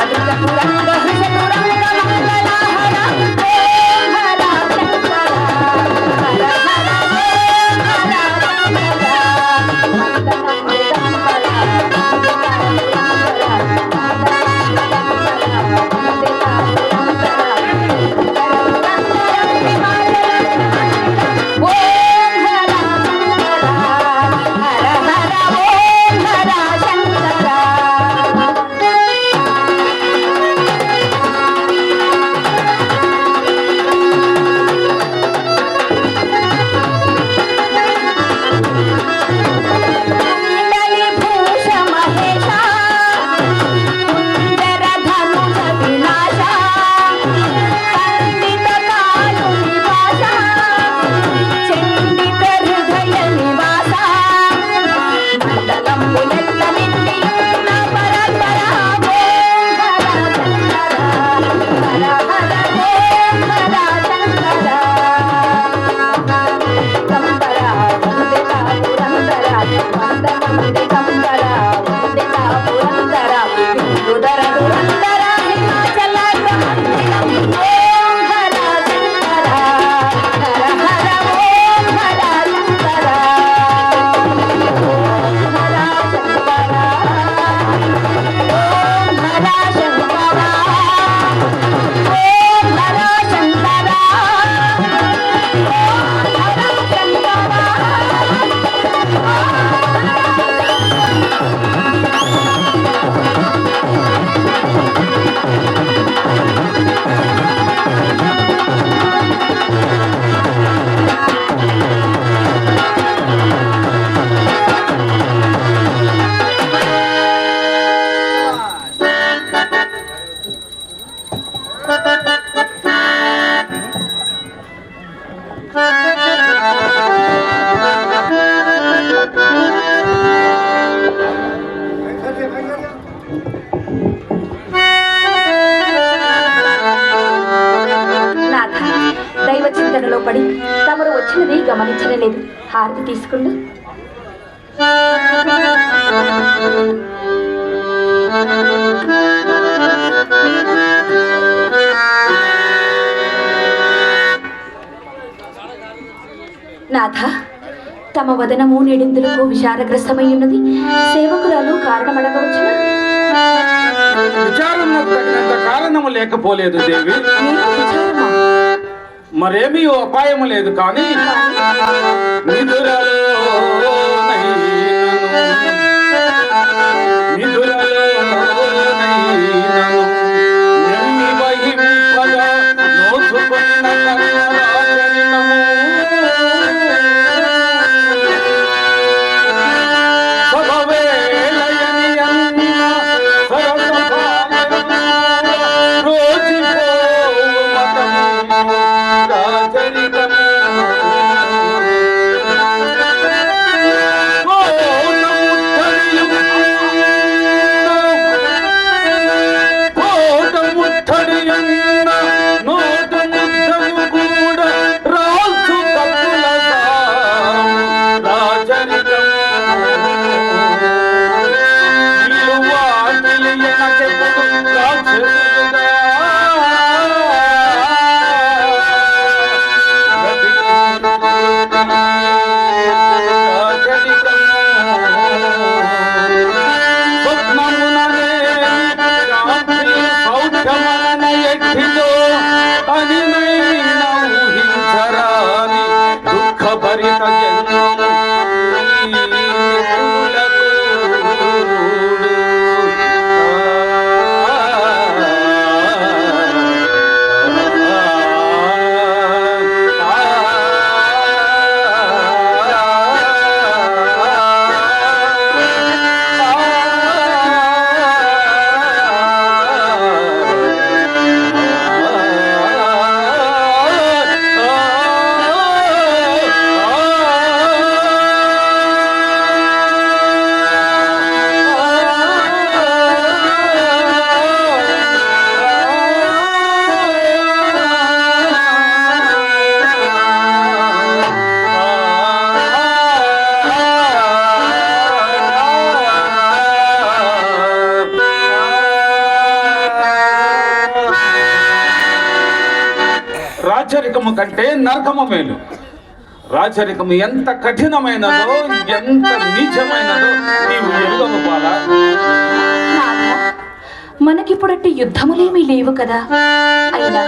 já, já, já, já. ఆశ్చర్యపడి తమరు వచ్చినది గమనించలేదు హారతి తీసుకుండు నాథ తమ వదనము నిడిందులకు విచారగ్రస్తమై ఉన్నది సేవకురాలు కారణమడగవచ్చునా విచారణ కారణము లేకపోలేదు దేవి. మరేమీ అపాయం లేదు కానీ రాచరికము కంటే నరకము మేలు. రాచరికము ఎంత కఠినమైనదో ఎంత నీచమైనదో నీవు ఎరుగవు బాలా మనకిప్పుడట్టి యుద్ధములేమీ లేవు కదా. అయినా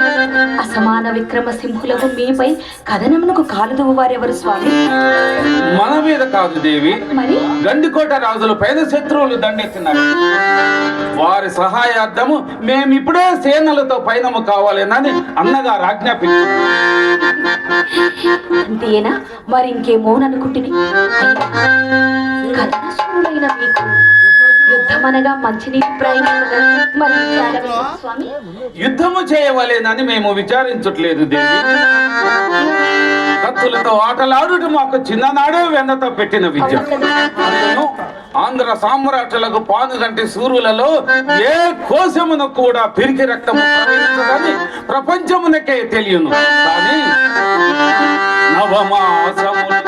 అసమాన విక్రమసింహులకు మీపై కథనమునకు కాలుదువు వారెవరు స్వామి? మన మీద కాదు దేవి. మరి? గండికోట రాజుల పైన శత్రువులు దండెత్తినారు. వారి సహాయార్థము మేమిప్పుడే సేనలతో పైనము కావాలేనని అన్నగారు ఆజ్ఞాపించారు అంతేనా? మరి ఇంకేమోననుకుంటుని కథనశూరుడైన మీకు యుద్ధమనగా మంచినీటి ప్రయాణం కదా స్వామి. యుద్ధము చేయవలేనని మేము విచారించట్లేదు దేవి. కత్తులతో ఆటలాడుట మాకు చిన్ననాడే వెన్నత పెట్టిన విద్య. అవును కదా? అందును ఆంధ్ర సామ్రాజ్యులకు పానుగంటి సూర్యులలో ఏ కోశమును కూడా పిరికి రక్తము ప్రవహించదని ప్రపంచమునకే తెలియను. కానీ నవమాసములు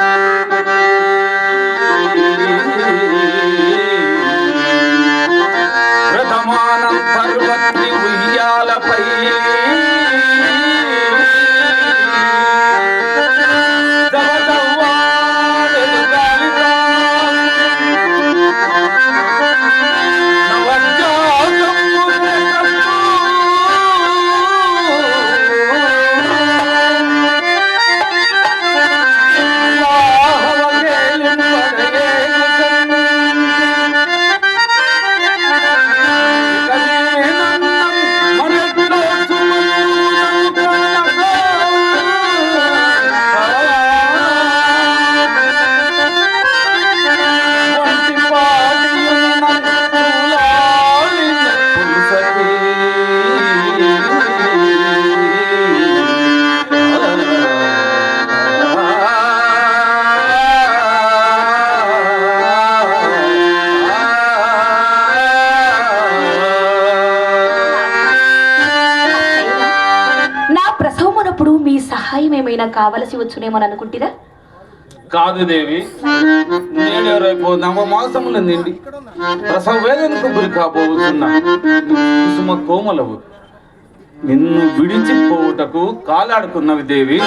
కావలసి వచ్చునేమని అనుకుంటారా? కాదు దేవి. నేడే రేపు నవమాసముల నిండి ప్రసవ వేదనకు గురి కాబోతున్నా కుసుమ కోమలవు. నిన్ను విడిచిపోవుటకు కాలాడుకున్నవి దేవి.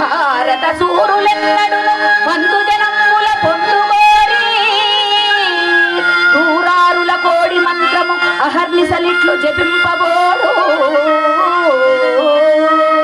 భారత సూరులెన్నడు వందు జనముల పొందుమోరి క్రూరారుల కోడి మంత్రము అహర్నిసలిట్లు జపింపబోడు. Música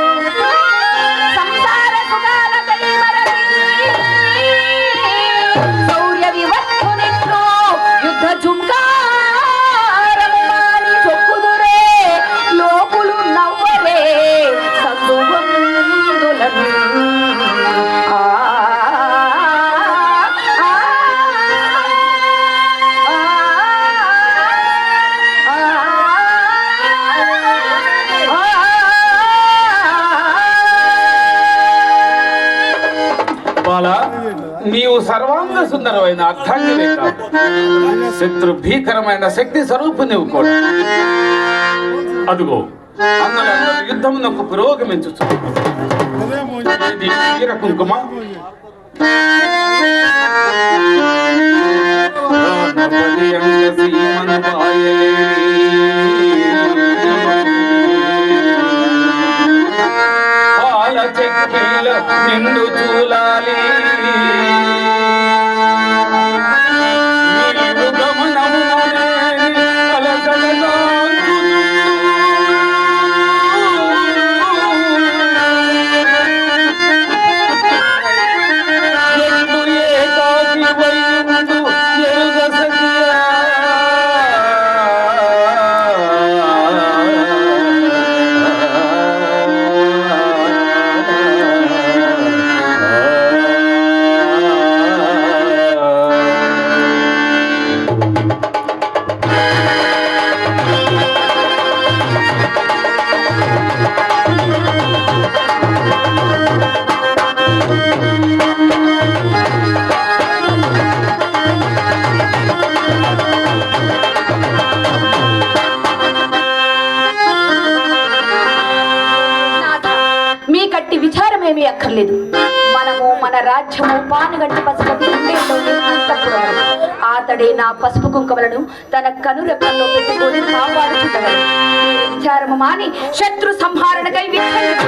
సుందరమైన అర్థాన్ని శత్రు భీకరమైన శక్తి స్వరూపు నువ్వు కూడా. అదుగో అందరూ యుద్ధమునకు పురోగమించు ఇది వీర కుంకుమ. నిండు చూలాలి. అతడే నా పసుపు కుంకుమలను తన కనురెప్పల్లో పెట్టుకొని కాపాడుచుండగలడు విచారము మాని శత్రు సంహారణకై విచ్ఛిన్నించుడి.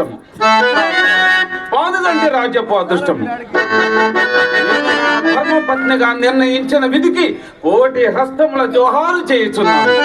అదృష్టము. పాదుదంటే రాజ్యపు అదృష్టము. ధర్మపత్నిగా నిర్ణయించిన విధికి కోటి హస్తముల జోహారు చేయించున్నారు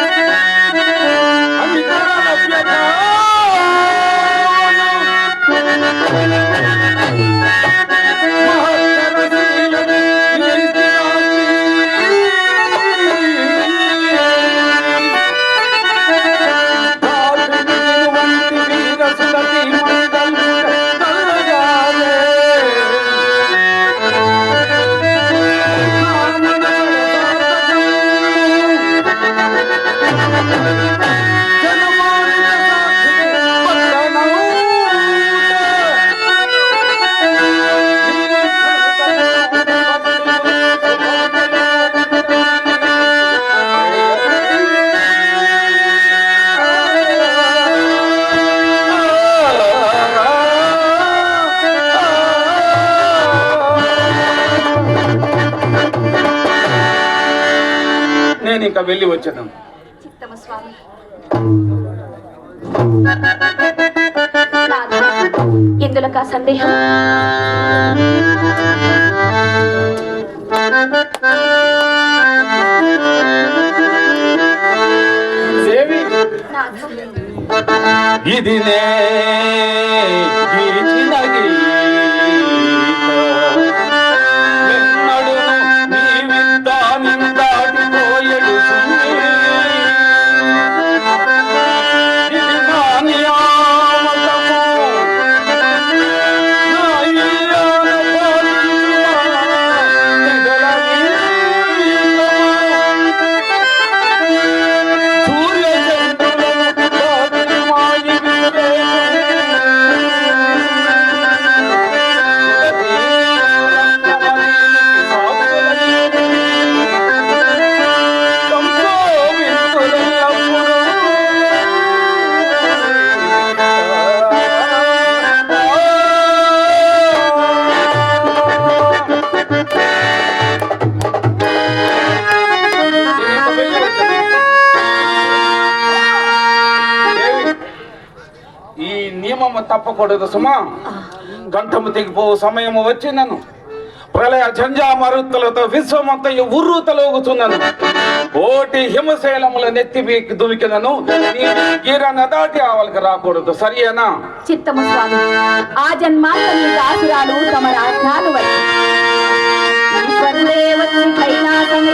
నేను ఇంకా వెళ్ళి వచ్చాను చిత్తమ స్వామి నాథ, ఇందులో కా సందేహం ఇది నే నియమము సుమా గంటము తెగిపో సమయము వచ్చినను. ప్రళయ జంజా మరుతులతో విశ్వమంతా ఉర్రు తలోగుతున్నాను కోటి హిమశైలముల నెత్తి వీకి దుమికినను. ఈరన్న దాటి ఆవలికి రాకూడదు సరియేనా? చిత్తము స్వామి ఆ జన్మాంత ఆసురాలు తమ రాజ్ఞాలు వచ్చి కైలాసం